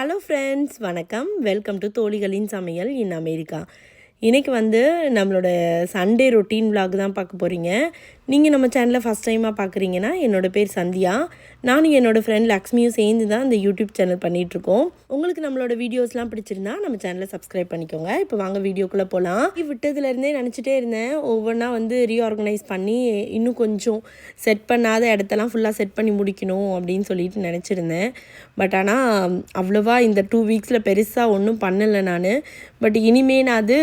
Hello friends வணக்கம். Welcome to தோழிகளின் சமையல் இன் அமெரிக்கா. இன்றைக்கி வந்து நம்மளோட சண்டே ரொட்டீன் விலாக் தான் பார்க்க போகிறீங்க நீங்கள் நம்ம சேனலை ஃபஸ்ட் டைமாக பார்க்குறீங்கன்னா என்னோடய பேர் சந்தியா. நானும் என்னோடய ஃப்ரெண்ட் லக்ஷ்மியும் சேர்ந்து தான் இந்த யூடியூப் சேனல் பண்ணிகிட்ருக்கோம் உங்களுக்கு நம்மளோட வீடியோஸ்லாம் பிடிச்சிருந்தா நம்ம சேனலை சப்ஸ்கிரைப் பண்ணிக்கோங்க. இப்போ வாங்க வீடியோக்குள்ளே போகலாம் விட்டதுலேருந்தே நினச்சிட்டே இருந்தேன். ஒவ்வொன்றா வந்து ரீஆர்கனைஸ் பண்ணி இன்னும் கொஞ்சம் செட் பண்ணாத இடத்தெல்லாம் ஃபுல்லாக செட் பண்ணி முடிக்கணும் அப்படின்னு சொல்லிட்டு நினச்சிருந்தேன். பட் ஆனால் அவ்வளோவா இந்த டூ வீக்ஸில் பெருசாக ஒன்றும் பண்ணலை நான். பட் இனிமே நான் அது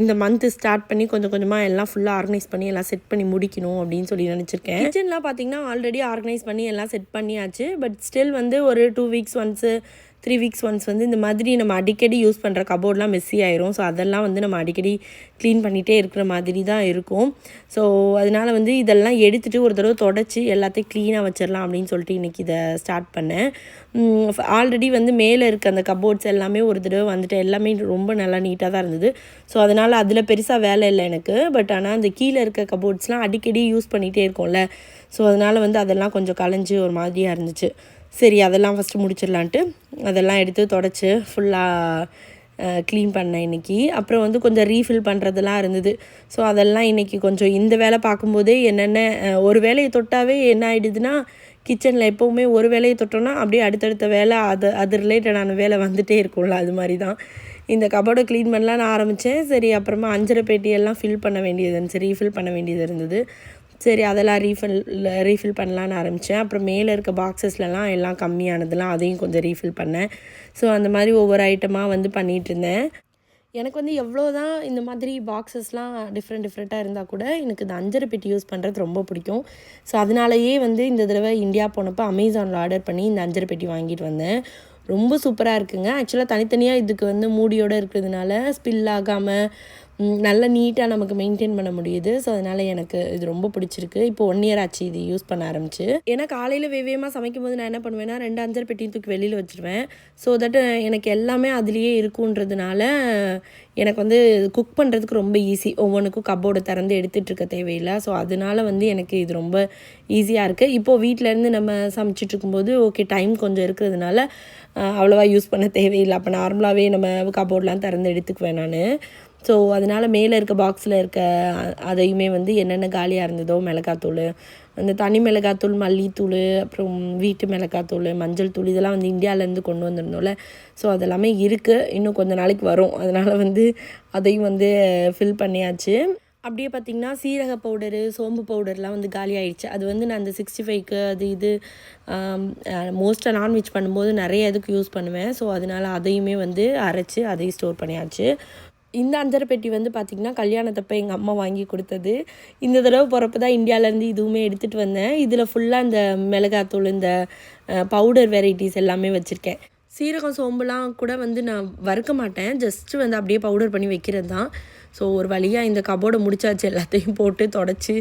இந்த மந்த்து ஸ்டார்ட் பண்ணி கொஞ்சம் கொஞ்சமாக எல்லாம் ஃபுல்லாக ஆர்கனைஸ் பண்ணி எல்லாம் செட் பண்ணி முடிக்கணும் அப்படின்னு சொல்லி நினச்சிருக்கேன். கிச்சன்லாம் பார்த்தீங்கன்னா ஆல்ரெடி ஆர்கனைஸ் பண்ணி எல்லாம் செட் பண்ணியாச்சு. பட் ஸ்டில் வந்து ஒரு two weeks once three weeks once வந்து இந்த மாதிரி நம்ம அடிக்கடி யூஸ் பண்ணுற கபோர்ட்லாம் மெஸ்ஸி ஆயிரும். ஸோ அதெல்லாம் வந்து நம்ம அடிக்கடி க்ளீன் பண்ணிகிட்டே இருக்கிற மாதிரி தான் இருக்கும். ஸோ அதனால் வந்து இதெல்லாம் எடுத்துகிட்டு ஒரு தடவை தொடச்சி எல்லாத்தையும் க்ளீனாக வச்சிடலாம் அப்படின்னு சொல்லிட்டு இன்றைக்கி இதை ஸ்டார்ட் பண்ணேன். ஆல்ரெடி வந்து மேலே இருக்க அந்த கபோர்ட்ஸ் எல்லாமே ஒரு தடவை வந்துட்டு எல்லாமே ரொம்ப நல்லா நீட்டாக தான் இருந்தது. ஸோ அதனால் அதில் பெருசாக வேலை இல்லை எனக்கு. பட் ஆனால் அந்த கீழே இருக்க கபோர்ட்ஸ்லாம் அடிக்கடி யூஸ் பண்ணிகிட்டே இருக்கோம்ல. ஸோ அதனால் வந்து அதெல்லாம் கொஞ்சம் கலைஞ்சு ஒரு மாதிரியாக இருந்துச்சு. சரி அதெல்லாம் ஃபஸ்ட்டு முடிச்சிடலான்ட்டு அதெல்லாம் எடுத்து தொடச்சி ஃபுல்லாக க்ளீன் பண்ணேன் இன்றைக்கி அப்புறம் வந்து கொஞ்சம் ரீஃபில் பண்ணுறதெல்லாம் இருந்தது. ஸோ அதெல்லாம் இன்றைக்கி கொஞ்சம் இந்த வேலை பார்க்கும்போதே என்னென்ன ஒரு வேலையை தொட்டாவே என்ன ஆகிடுதுன்னா கிச்சனில் எப்போவுமே ஒரு வேலையை தொட்டோன்னா அப்படியே அடுத்தடுத்த வேலை அது அது ரிலேட்டடான வேலை வந்துகிட்டே இருக்கும்ல அது மாதிரி தான் இந்த கபோர்டை க்ளீன் பண்ணலான்னு ஆரம்பித்தேன் சரி அப்புறமா அஞ்சரை பெட்டியெல்லாம் ஃபில் பண்ண வேண்டியது இருந்துச்சு ரீஃபில் பண்ண வேண்டியது இருந்தது. சரி அதெல்லாம் ரீஃபில் ரீஃபில் பண்ணலான்னு ஆரம்பித்தேன் அப்புறம் மேலே இருக்க பாக்ஸஸ்லலாம் எல்லாம் கம்மியானதெல்லாம் அதையும் கொஞ்சம் ரீஃபில் பண்ணேன். ஸோ அந்த மாதிரி ஒவ்வொரு ஐட்டமாக வந்து பண்ணிகிட்டு இருந்தேன் எனக்கு வந்து எவ்வளோ தான் இந்த மாதிரி பாக்ஸஸ்லாம் டிஃப்ரெண்ட் டிஃப்ரெண்ட்டாக இருந்தால் கூட எனக்கு இந்த அஞ்சரை பெட்டி யூஸ் பண்ணுறது ரொம்ப பிடிக்கும். ஸோ அதனாலயே வந்து இந்த தடவை இந்தியா போனப்போ அமேசானில் ஆர்டர் பண்ணி இந்த அஞ்சரை பெட்டி வாங்கிட்டு வந்தேன். ரொம்ப சூப்பராக இருக்குங்க. ஆக்சுவலாக தனித்தனியாக இதுக்கு வந்து மூடியோடு இருக்கிறதுனால ஸ்பில் ஆகாமல் நல்லா நீட்டாக நமக்கு மெயின்டைன் பண்ண முடியுது. ஸோ அதனால் எனக்கு இது ரொம்ப பிடிச்சிருக்கு. இப்போ ஒன் இயர் ஆச்சு இது யூஸ் பண்ண ஆரம்பிச்சு. ஏன்னா காலையில் வேவியமாக சமைக்கும் போது நான் என்ன பண்ணுவேன்னா ரெண்டு அஞ்சரை பெட்டியும் தூக்கி வெளியில் வச்சுருவேன். ஸோ தட் எனக்கு எல்லாமே அதுலேயே இருக்குன்றதுனால எனக்கு வந்து குக் பண்ணுறதுக்கு ரொம்ப ஈஸி ஒவ்வொன்றுக்கும் கப்போர்டு திறந்து எடுத்துகிட்டு இருக்க தேவையில்லை. ஸோ அதனால வந்து எனக்கு இது ரொம்ப ஈஸியாக இருக்குது இப்போது வீட்டிலேருந்து நம்ம சமைச்சிட்டு இருக்கும்போது ஓகே டைம் கொஞ்சம் இருக்கிறதுனால அவ்வளோவா யூஸ் பண்ண தேவையில்லை. அப்போ நார்மலாகவே நம்ம கபோர்ட்லாம் திறந்து எடுத்துக்குவேன் நான். ஸோ அதனால் மேலே இருக்க பாக்ஸில் இருக்க அதையுமே வந்து என்னென்ன காலியாக இருந்ததோ மிளகாத்தூள் அந்த தனி மிளகாத்தூள் மல்லித்தூள் அப்புறம் வீட்டு மிளகாத்தூள் மஞ்சள் தூள் இதெல்லாம் வந்து இந்தியாவிலேருந்து கொண்டு வந்திருந்தோம்ல. ஸோ அதெல்லாமே இருக்குது இன்னும் கொஞ்ச நாளைக்கு வரும். அதனால் வந்து அதையும் வந்து ஃபில் பண்ணியாச்சு. அப்படியே பார்த்திங்கன்னா சீரக பவுடரு சோம்பு பவுடர்லாம் வந்து காலி ஆயிடுச்சு. அது வந்து நான் அந்த சிக்ஸ்டி ஃபைவ்க்கு அது இது மோஸ்ட்டாக நான்வெஜ் பண்ணும்போது நிறைய இதுக்கு யூஸ் பண்ணுவேன். ஸோ அதனால் அதையுமே வந்து அரைச்சி அதையும் ஸ்டோர் பண்ணியாச்சு. இந்த அஞ்சரை பெட்டி வந்து பார்த்திங்கன்னா கல்யாணத்தப்போ எங்கள் அம்மா வாங்கி கொடுத்தது. இந்த தடவை போகிறப்ப தான் இந்தியாவிலேருந்து இதுவுமே எடுத்துகிட்டு வந்தேன். இதில் ஃபுல்லாக இந்த மிளகாத்தூள் இந்த பவுடர் வெரைட்டிஸ் எல்லாமே வச்சுருக்கேன். சீரகம் சோம்புலாம் கூட வந்து நான் வறுக்க மாட்டேன். ஜஸ்ட்டு வந்து அப்படியே பவுடர் பண்ணி வைக்கிறது தான் ஸோ ஒரு வழியாக இந்த கபோர்டை முடிச்சாச்சு எல்லாத்தையும் போட்டு தொடச்சி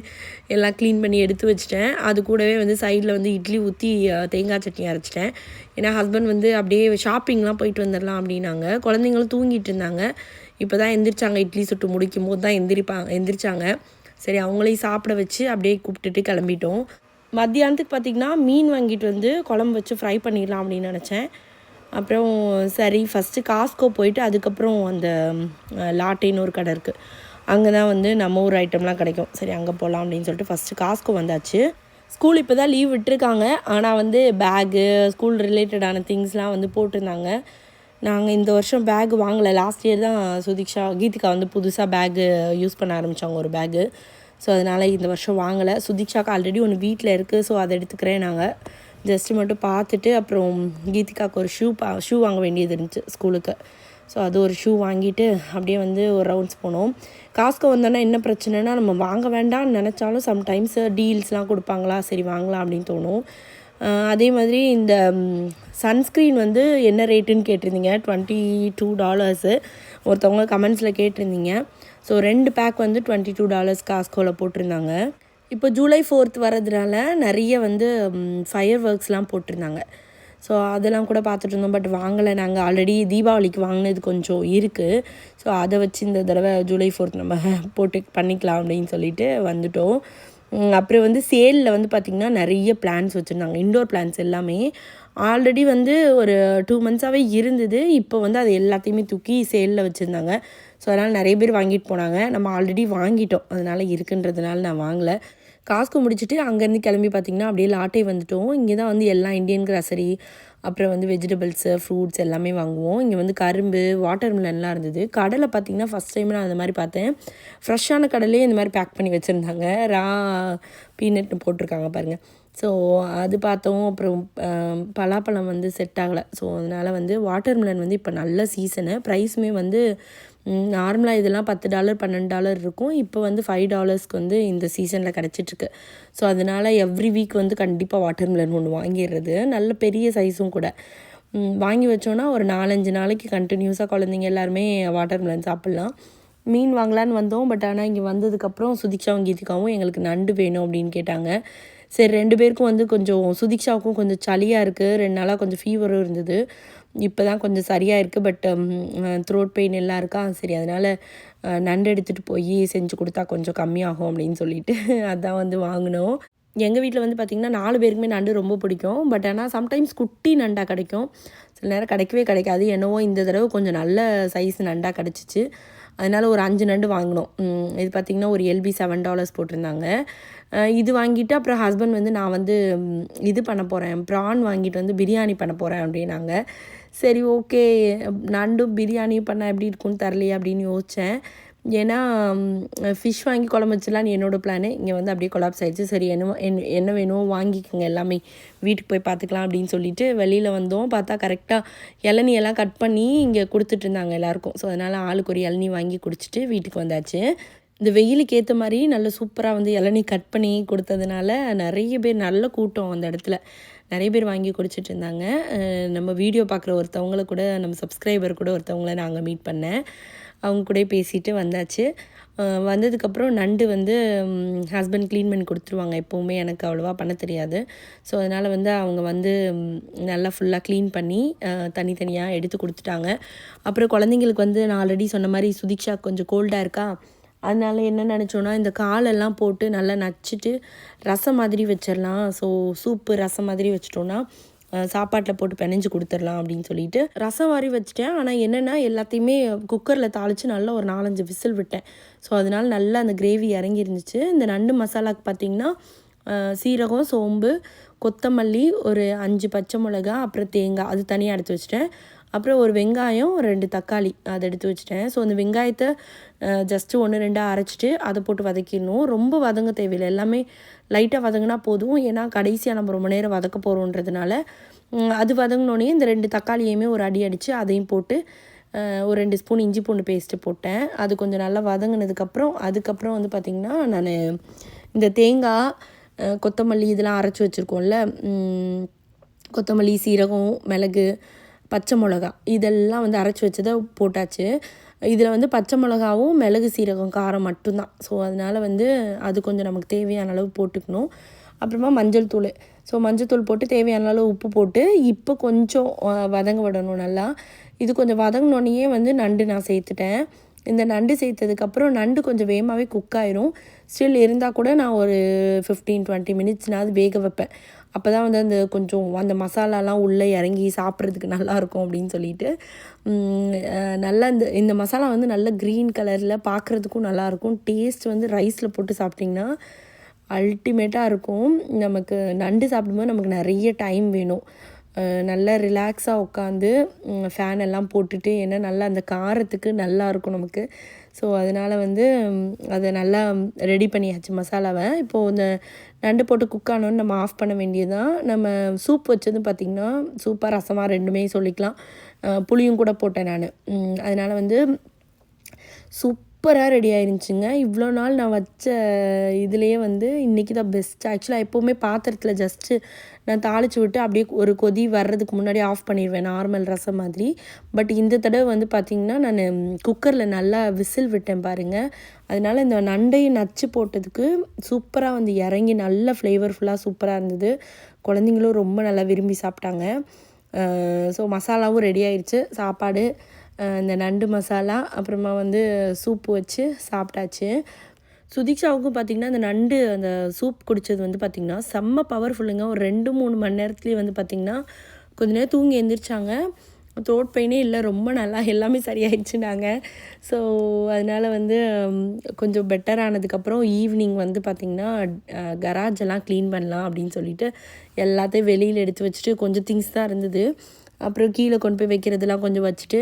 எல்லாம் க்ளீன் பண்ணி எடுத்து வச்சிட்டேன். அது கூடவே வந்து சைடில் வந்து இட்லி ஊற்றி தேங்காய் சட்னி அரைச்சிட்டேன். ஏன்னா ஹஸ்பண்ட் வந்து அப்படியே ஷாப்பிங்லாம் போயிட்டு வந்துடலாம் அப்படின்னாங்க. குழந்தைங்களும் தூங்கிட்டு இருந்தாங்க. இப்போ தான் எந்திரிச்சாங்க. இட்லி சுட்டு முடிக்கும் போது தான் எந்திரிப்பாங்க எந்திரிச்சாங்க. சரி அவங்களையும் சாப்பிட வச்சு அப்படியே கூப்பிட்டுட்டு கிளம்பிட்டோம். மத்தியானத்துக்கு பார்த்திங்கன்னா மீன் வாங்கிட்டு வந்து குழம்பு வச்சு ஃப்ரை பண்ணிடலாம் அப்படின்னு நினச்சேன். அப்புறம் சரி ஃபஸ்ட்டு காஸ்கோ போயிட்டு அதுக்கப்புறம் அந்த லாட்டேன்னு ஒரு கடை இருக்குது அங்கே தான் வந்து நம்ம ஊர் ஐட்டம்லாம் கிடைக்கும். சரி அங்கே போகலாம் அப்படின்னு சொல்லிட்டு ஃபஸ்ட்டு காஸ்கோ வந்தாச்சு. ஸ்கூல் இப்போ தான் லீவ் விட்டுருக்காங்க. ஆனால் வந்து பேகு ஸ்கூல் ரிலேட்டடான திங்ஸ்லாம் வந்து போட்டிருந்தாங்க. நாங்கள் இந்த வருஷம் பேக் வாங்கலை. லாஸ்ட் இயர் தான் சுதீக்ஷா கீதிகா வந்து புதுசாக பேகு யூஸ் பண்ண ஆரம்பித்தாங்க ஒரு பேகு ஸோ அதனால் இந்த வருஷம் வாங்கலை. சுதீக்ஷாக்கு ஆல்ரெடி ஒன்று வீட்டில் இருக்குது ஸோ அதை எடுத்துக்கிறேன் நாங்கள் ஜஸ்ட்டு மட்டும் பார்த்துட்டு அப்புறம் கீதிகாவுக்கு ஒரு ஷூ பா ஷூ வாங்க வேண்டியது இருந்துச்சு ஸ்கூலுக்கு. ஸோ அது ஒரு ஷூ வாங்கிட்டு அப்படியே வந்து ஒரு ரவுண்ட்ஸ் போனோம். காஸ்கோ வந்தோன்னா என்ன பிரச்சனைனா நம்ம வாங்க வேண்டாம்னு நினச்சாலும் சம்டைம்ஸ் டீல்ஸ்லாம் கொடுப்பாங்களா? சரி வாங்கலாம் அப்படின்னு தோணும். அதே மாதிரி இந்த சன்ஸ்க்ரீன் வந்து என்ன ரேட்டுன்னு கேட்டிருந்தீங்க? டுவெண்ட்டி டூ டாலர்ஸு ஒருத்தவங்க கமெண்ட்ஸில் கேட்டிருந்தீங்க. ஸோ ரெண்டு பேக் வந்து டுவெண்ட்டி டூ டாலர்ஸ் காஸ்கோவில் போட்டிருந்தாங்க. இப்போ ஜூலை ஃபோர்த் வரதுனால நிறைய வந்து ஃபயர் ஒர்க்ஸ்லாம் போட்டிருந்தாங்க. ஸோ அதெல்லாம் கூட பார்த்துட்டு இருந்தோம். பட் வாங்கலை. நாங்கள் ஆல்ரெடி தீபாவளிக்கு வாங்கினது கொஞ்சம் இருக்குது ஸோ அதை வச்சு இந்த தடவை ஜூலை ஃபோர்த் நம்ம போட்டு பண்ணிக்கலாம் அப்படின்னு சொல்லிட்டு வந்துட்டோம். அப்புறம் வந்து சேலில் வந்து பார்த்திங்கன்னா நிறைய பிளான்ஸ் வச்சுருந்தாங்க. இண்டோர் பிளான்ஸ் எல்லாமே ஆல்ரெடி வந்து ஒரு டூ மந்த்ஸாகவே இருந்தது. இப்போ வந்து அது எல்லாத்தையுமே தூக்கி சேலில் வச்சுருந்தாங்க. ஸோ அதனால் நிறைய பேர் வாங்கிட்டு போனாங்க. நம்ம ஆல்ரெடி வாங்கிட்டோம். அதனால் இருக்குன்றதுனால நான் வாங்கலை. காஸ்க்கு முடிச்சுட்டு அங்கேருந்து கிளம்பி பார்த்திங்கன்னா அப்படியே லாட்டை வந்துட்டோம். இங்கே தான் வந்து எல்லா இந்தியன் கிராசரி அப்புறம் வந்து வெஜிடபிள்ஸு ஃப்ரூட்ஸ் எல்லாமே வாங்குவோம். இங்கே வந்து கரும்பு வாட்டர் மிலன்லாம் இருந்தது. கடலை பார்த்திங்கன்னா ஃபஸ்ட் டைம் நான் அந்த மாதிரி பார்த்தேன். ஃப்ரெஷ்ஷான கடலே இந்த மாதிரி பேக் பண்ணி வச்சுருந்தாங்க. ரா பீனட்னு போட்டிருக்காங்க பாருங்கள் ஸோ அது பார்த்தோம். அப்புறம் பலாப்பழம் வந்து செட் ஆகலை. ஸோ அதனால் வந்து வாட்டர் மிலன் வந்து இப்போ நல்ல சீசனு ப்ரைஸுமே வந்து நார்மலாக இதெல்லாம் பத்து டாலர் பன்னெண்டு டாலர் இருக்கும். இப்போ வந்து ஃபைவ் டாலர்ஸ்க்கு வந்து இந்த சீசனில் கிடச்சிட்ருக்கு ஸோ அதனால் எவ்ரி வீக் வந்து கண்டிப்பாக வாட்டர் மிலன் ஒன்று வாங்கிடுறது நல்ல பெரிய சைஸும் கூட. வாங்கி வச்சோன்னா ஒரு நாலஞ்சு நாளைக்கு கண்டினியூஸாக குழந்தைங்க எல்லாருமே வாட்டர் மிலன் சாப்பிட்லாம். மீன் வாங்கலான்னு வந்தோம். பட் ஆனால் இங்கே வந்ததுக்கப்புறம் சுதிக்ஷாவும் கீதிகாவும் எங்களுக்கு நண்டு வேணும் அப்படின்னு கேட்டாங்க. சரி ரெண்டு பேருக்கும் வந்து கொஞ்சம் சுதிக்ஷாவுக்கும் கொஞ்சம் சளியாக இருக்குது ரெண்டு நாளாக கொஞ்சம் ஃபீவரும் இருந்தது. இப்போ தான் கொஞ்சம் சரியாக இருக்குது பட் த்ரோட் பெயின் எல்லாம் இருக்கா? சரி அதனால் நண்டு எடுத்துகிட்டு போய் செஞ்சு கொடுத்தா கொஞ்சம் கம்மியாகும் அப்படின்னு சொல்லிட்டு அதான் வந்து வாங்கினோம். எங்கள் வீட்டில் வந்து பார்த்திங்கன்னா நாலு பேருக்குமே நண்டு ரொம்ப பிடிக்கும். பட் ஆனால் சம்டைம்ஸ் குட்டி நண்டாக கிடைக்கும். சில நேரம் கிடைக்கவே கிடைக்காது. என்னவோ இந்த தடவை கொஞ்சம் நல்ல சைஸ் நண்டாக கிடச்சிச்சு. அதனால் ஒரு அஞ்சு நண்டு வாங்கினோம். இது பார்த்திங்கன்னா ஒரு எல்பி செவன் டாலர்ஸ் போட்டிருந்தாங்க. இது வாங்கிட்டு அப்புறம் ஹஸ்பண்ட் வந்து நான் வந்து இது பண்ண போகிறேன் ப்ரான் வாங்கிட்டு வந்து பிரியாணி பண்ண போகிறேன் அப்படின்னாங்க. சரி ஓகே நண்டும் பிரியாணி பண்ணால் எப்படி இருக்கும்னு தரலையே அப்படின்னு யோசித்தேன் ஏன்னா ஃபிஷ் வாங்கி குழம்பு வச்சிடலான்னு என்னோடய பிளானு இங்கே வந்து அப்படியே கொலாப்ஸ் ஆகிடுச்சு சரி என்ன என்ன என்ன வேணுமோ வாங்கிக்கோங்க. எல்லாமே வீட்டுக்கு போய் பார்த்துக்கலாம் அப்படின்னு சொல்லிட்டு வெளியில் வந்தோம். பார்த்தா கரெக்டாக இளநீ எல்லாம் கட் பண்ணி இங்கே கொடுத்துட்டு இருந்தாங்க எல்லாருக்கும். ஸோ அதனால் ஆளுக்கு ஒரு இளநீ வாங்கி குடிச்சிட்டு வீட்டுக்கு வந்தாச்சு. இந்த வெயிலுக்கு ஏற்ற மாதிரி நல்ல சூப்பராக வந்து இளநீ கட் பண்ணி கொடுத்ததுனால நிறைய பேர் நல்ல கூட்டம் அந்த இடத்துல. நிறைய பேர் வாங்கி குடிச்சிட்டு இருந்தாங்க. நம்ம வீடியோ பார்க்குற ஒருத்தவங்கள கூட நம்ம சப்ஸ்கிரைபர் கூட ஒருத்தவங்கள நாங்கள் மீட் பண்ணேன். அவங்க கூட பேசிட்டு வந்தாச்சு. வந்ததுக்கப்புறம் நண்டு வந்து ஹஸ்பண்ட் க்ளீன் பண்ணி கொடுத்துருவாங்க எப்போவுமே. எனக்கு அவ்வளோவா பண்ண தெரியாது. ஸோ அதனால் வந்து அவங்க வந்து நல்லா ஃபுல்லாக க்ளீன் பண்ணி தனித்தனியாக எடுத்து கொடுத்துட்டாங்க. அப்புறம் குழந்தைங்களுக்கு வந்து நான் ஆல்ரெடி சொன்ன மாதிரி சுதிக்ஷா கொஞ்சம் கோல்டாக இருக்கா? அதனால என்ன நினச்சோன்னா இந்த காலெல்லாம் போட்டு நல்லா நச்சுட்டு ரசம் மாதிரி வச்சிடலாம் ஸோ சூப்பு ரசம் மாதிரி வச்சிட்டோன்னா சாப்பாட்டில் போட்டு பிணைஞ்சு கொடுத்துடலாம் அப்படின்னு சொல்லிட்டு ரசம் வாரி வச்சுட்டேன். ஆனால் என்னென்னா எல்லாத்தையுமே குக்கரில் தாளித்து நல்லா ஒரு நாலஞ்சு விசில் விட்டேன். ஸோ அதனால் நல்லா அந்த கிரேவி இறங்கி இருந்துச்சு இந்த நண்டு மசாலாக்கு பார்த்திங்கன்னா சீரகம் சோம்பு கொத்தமல்லி ஒரு அஞ்சு பச்சை மிளகா அப்புறம் தேங்காய் அது தனியாக எடுத்து வச்சிட்டேன். அப்புறம் ஒரு வெங்காயம் ரெண்டு தக்காளி அதை எடுத்து வச்சிட்டேன். ஸோ அந்த வெங்காயத்தை ஜஸ்ட்டு ஒன்று ரெண்டாக அரைச்சிட்டு அதை போட்டு வதக்கிடணும். ரொம்ப வதங்க தேவையில்லை. எல்லாமே லைட்டாக வதங்கினா போதும். ஏன்னா கடைசியாக நம்ம ரொம்ப நேரம் வதக்க போகிறோன்றதுனால அது வதங்கினோடனே இந்த ரெண்டு தக்காளியுமே ஒரு அடி அடித்து அதையும் போட்டு ஒரு ரெண்டு ஸ்பூன் இஞ்சி பூண்டு பேஸ்ட்டு போட்டேன். அது கொஞ்சம் நல்லா வதங்கினதுக்கப்புறம் அதுக்கப்புறம் வந்து பார்த்திங்கன்னா நான் இந்த தேங்காய் கொத்தமல்லி இதெல்லாம் அரைச்சி வச்சுருக்கோம்ல கொத்தமல்லி சீரகம் மிளகு பச்சை மிளகா. இதெல்லாம் வந்து அரைச்சி வச்சதை போட்டாச்சு. இதில் வந்து பச்சை மிளகாவும் மிளகு சீரகம் காரம் மட்டும்தான். ஸோ அதனால் வந்து அது கொஞ்சம் நமக்கு தேவையான அளவு போட்டுக்கணும். அப்புறமா மஞ்சள் தூள். ஸோ மஞ்சள் தூள் போட்டு தேவையான அளவு உப்பு போட்டு இப்போ கொஞ்சம் வதங்க விடணும் நல்லா. இது கொஞ்சம் வதங்கினோடனே வந்து நண்டு நான் சேர்த்துட்டேன். இந்த நண்டு சேர்த்ததுக்கப்புறம் நண்டு கொஞ்சம் வேகமாகவே குக் ஆயிரும். ஸ்டில் இருந்தால் கூட நான் ஒரு ஃபிஃப்டீன் டுவெண்ட்டி மினிட்ஸ்னாவது வேக வைப்பேன். அப்போ தான் வந்து அந்த கொஞ்சம் அந்த மசாலாலாம் உள்ளே இறங்கி சாப்பிட்றதுக்கு நல்லாயிருக்கும் அப்படின்னு சொல்லிட்டு நல்லா இந்த இந்த மசாலா வந்து நல்ல க்ரீன் கலரில் பார்க்குறதுக்கும் நல்லாயிருக்கும். டேஸ்ட் வந்து ரைஸில் போட்டு சாப்பிட்டிங்கன்னா அல்டிமேட்டாக இருக்கும். நமக்கு நண்டு சாப்பிடும்போது நமக்கு நிறைய டைம் வேணும். நல்லா ரிலாக்ஸாக உட்காந்து ஃபேன் எல்லாம் போட்டுட்டு ஏன்னா நல்லா அந்த காரத்துக்கு நல்லா இருக்கும் நமக்கு. ஸோ அதனால் வந்து அதை நல்லா ரெடி பண்ணியாச்சு மசாலாவை. இப்போது இந்த நண்டு போட்டு குக் ஆனோன்னு நம்ம ஆஃப் பண்ண வேண்டியதுதான். நம்ம சூப் வச்சது பார்த்திங்கன்னா சூப்பாக ரசமாக ரெண்டுமே சொல்லிக்கலாம். புளியும் கூட போட்டேன் நான். அதனால் வந்து சூப் சூப்பராக ரெடி ஆயிருந்துச்சுங்க. இவ்வளோ நாள் நான் வச்ச இதுலேயே வந்து இன்றைக்கி தான் பெஸ்ட் ஆக்சுவலாக எப்போவுமே பாத்திரத்தில் ஜஸ்ட்டு நான் தாளித்து விட்டு அப்படியே ஒரு கொதி வர்றதுக்கு முன்னாடி ஆஃப் பண்ணிடுவேன் நார்மல் ரசம் மாதிரி. பட் இந்த தடவை வந்து பார்த்திங்கன்னா நான் குக்கரில் நல்லா விசில் விட்டேன் பாருங்கள் அதனால் இந்த நண்டையும் நச்சு போட்டதுக்கு சூப்பராக வந்து இறங்கி நல்ல ஃப்ளேவர்ஃபுல்லாக சூப்பராக இருந்தது. குழந்தைங்களும் ரொம்ப நல்லா விரும்பி சாப்பிட்டாங்க. ஸோ மசாலாவும் ரெடி ஆயிடுச்சு சாப்பாடு இந்த நண்டு மசாலா அப்புறமா வந்து சூப்பு வச்சு சாப்பிட்டாச்சு. சுதீக்ஷாவுக்கும் பார்த்திங்கன்னா அந்த நண்டு அந்த சூப் குடித்தது வந்து பார்த்திங்கன்னா செம்ம பவர்ஃபுல்லுங்க ஒரு ரெண்டு மூணு மணி நேரத்துலேயே வந்து பார்த்திங்கன்னா கொஞ்ச நேரம் தூங்கி எழுந்திரிச்சாங்க த்ரோட் பெயினே இல்லை ரொம்ப நல்லா எல்லாமே சரியாயிடுச்சுனாங்க. ஸோ அதனால் வந்து கொஞ்சம் பெட்டர் ஆனதுக்கப்புறம் ஈவினிங் வந்து பார்த்திங்கன்னா கராஜ் எல்லாம் க்ளீன் பண்ணலாம் அப்படின்னு சொல்லிட்டு எல்லாத்தையும் வெளியில் எடுத்து வச்சுட்டு கொஞ்சம் திங்ஸ் தான் இருந்தது. அப்புறம் கீழே கொண்டு போய் வைக்கிறதெல்லாம் கொஞ்சம் வச்சுட்டு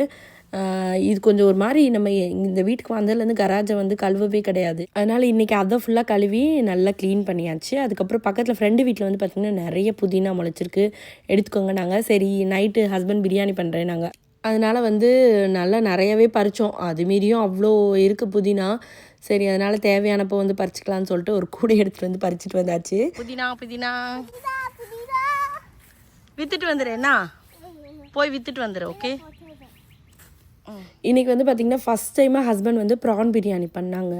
இது கொஞ்சம் ஒரு மாதிரி நம்ம எ- இந்த வீட்டுக்கு வந்ததுலேருந்து கராஜை வந்து கழுவவே கிடையாது. அதனால் இன்றைக்கி அதை ஃபுல்லாக கழுவி நல்லா க்ளீன் பண்ணியாச்சு. அதுக்கப்புறம் பக்கத்தில் ஃப்ரெண்டு வீட்டில் வந்து பார்த்திங்கன்னா நிறைய புதினா முளைச்சிருக்கு. எடுத்துக்கோங்க நாங்கள் சரி நைட்டு ஹஸ்பண்ட் பிரியாணி பண்ணுறேன் நாங்கள் அதனால் வந்து நல்லா நிறையவே பறித்தோம் அது மீறியும் அவ்வளோ இருக்குது புதினா. சரி அதனால் தேவையானப்போ வந்து பறிச்சுக்கலாம்னு சொல்லிட்டு ஒரு கூடை எடுத்துகிட்டு வந்து பறிச்சுட்டு வந்தாச்சு. புதினா புதினா. வித்துட்டு வந்துடுறேன்னா போய் வித்துட்டு வந்துடு ஓகே இன்றைக்கி வந்து பார்த்திங்கன்னா ஃபஸ்ட் டைமாக ஹஸ்பண்ட் வந்து ப்ரான் பிரியாணி பண்ணாங்க.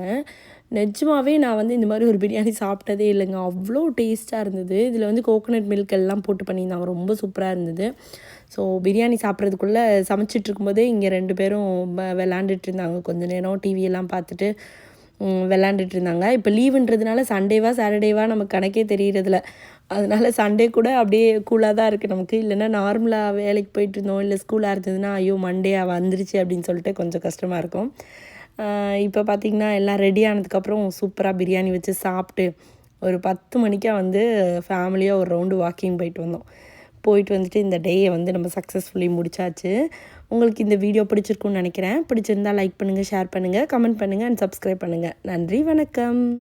நிஜமாவே நான் வந்து இந்த மாதிரி ஒரு பிரியாணி சாப்பிட்டதே இல்லைங்க. அவ்வளோ டேஸ்ட்டாக இருந்தது. இதில் வந்து கோகோனட் மில்க் எல்லாம் போட்டு பண்ணியிருந்தாங்க. ரொம்ப சூப்பராக இருந்தது. ஸோ பிரியாணி சாப்பிட்றதுக்குள்ளே சமைச்சிட்டு இருக்கும்போதே இங்கே ரெண்டு பேரும் விளாண்டுட்டு இருந்தாங்க. கொஞ்ச நேரம் டிவியெல்லாம் பார்த்துட்டு விளாண்டுட்டு இருந்தாங்க இப்போ லீவுன்றதுனால சண்டேவா சாட்டர்டேவா நமக்கு கணக்கே தெரியறதில்ல. அதனால் சண்டே கூட அப்படியே கூலாக தான் இருக்குது நமக்கு. இல்லைன்னா நார்மலாக வேலைக்கு போயிட்டு இருந்தோம் இல்லை ஸ்கூலாக இருந்ததுன்னா ஐயோ மண்டே வந்துருச்சு அப்படின்னு சொல்லிட்டு கொஞ்சம் கஷ்டமாக இருக்கும். இப்போ பார்த்திங்கன்னா எல்லாம் ரெடி ஆனதுக்கப்புறம் சூப்பராக பிரியாணி வச்சு சாப்பிட்டு ஒரு பத்து மணிக்கா வந்து ஃபேமிலியாக ஒரு ரவுண்டு வாக்கிங் போயிட்டு வந்தோம். போயிட்டு வந்துட்டு இந்த டேயை வந்து நம்ம சக்ஸஸ்ஃபுல்லி முடிச்சாச்சு. உங்களுக்கு இந்த வீடியோ பிடிச்சிருக்குன்னு நினைக்கிறேன். பிடிச்சிருந்தா லைக் பண்ணுங்கள் ஷேர் பண்ணுங்கள் கமெண்ட் பண்ணுங்கள் அண்ட் சப்ஸ்கிரைப் பண்ணுங்கள் நன்றி வணக்கம்.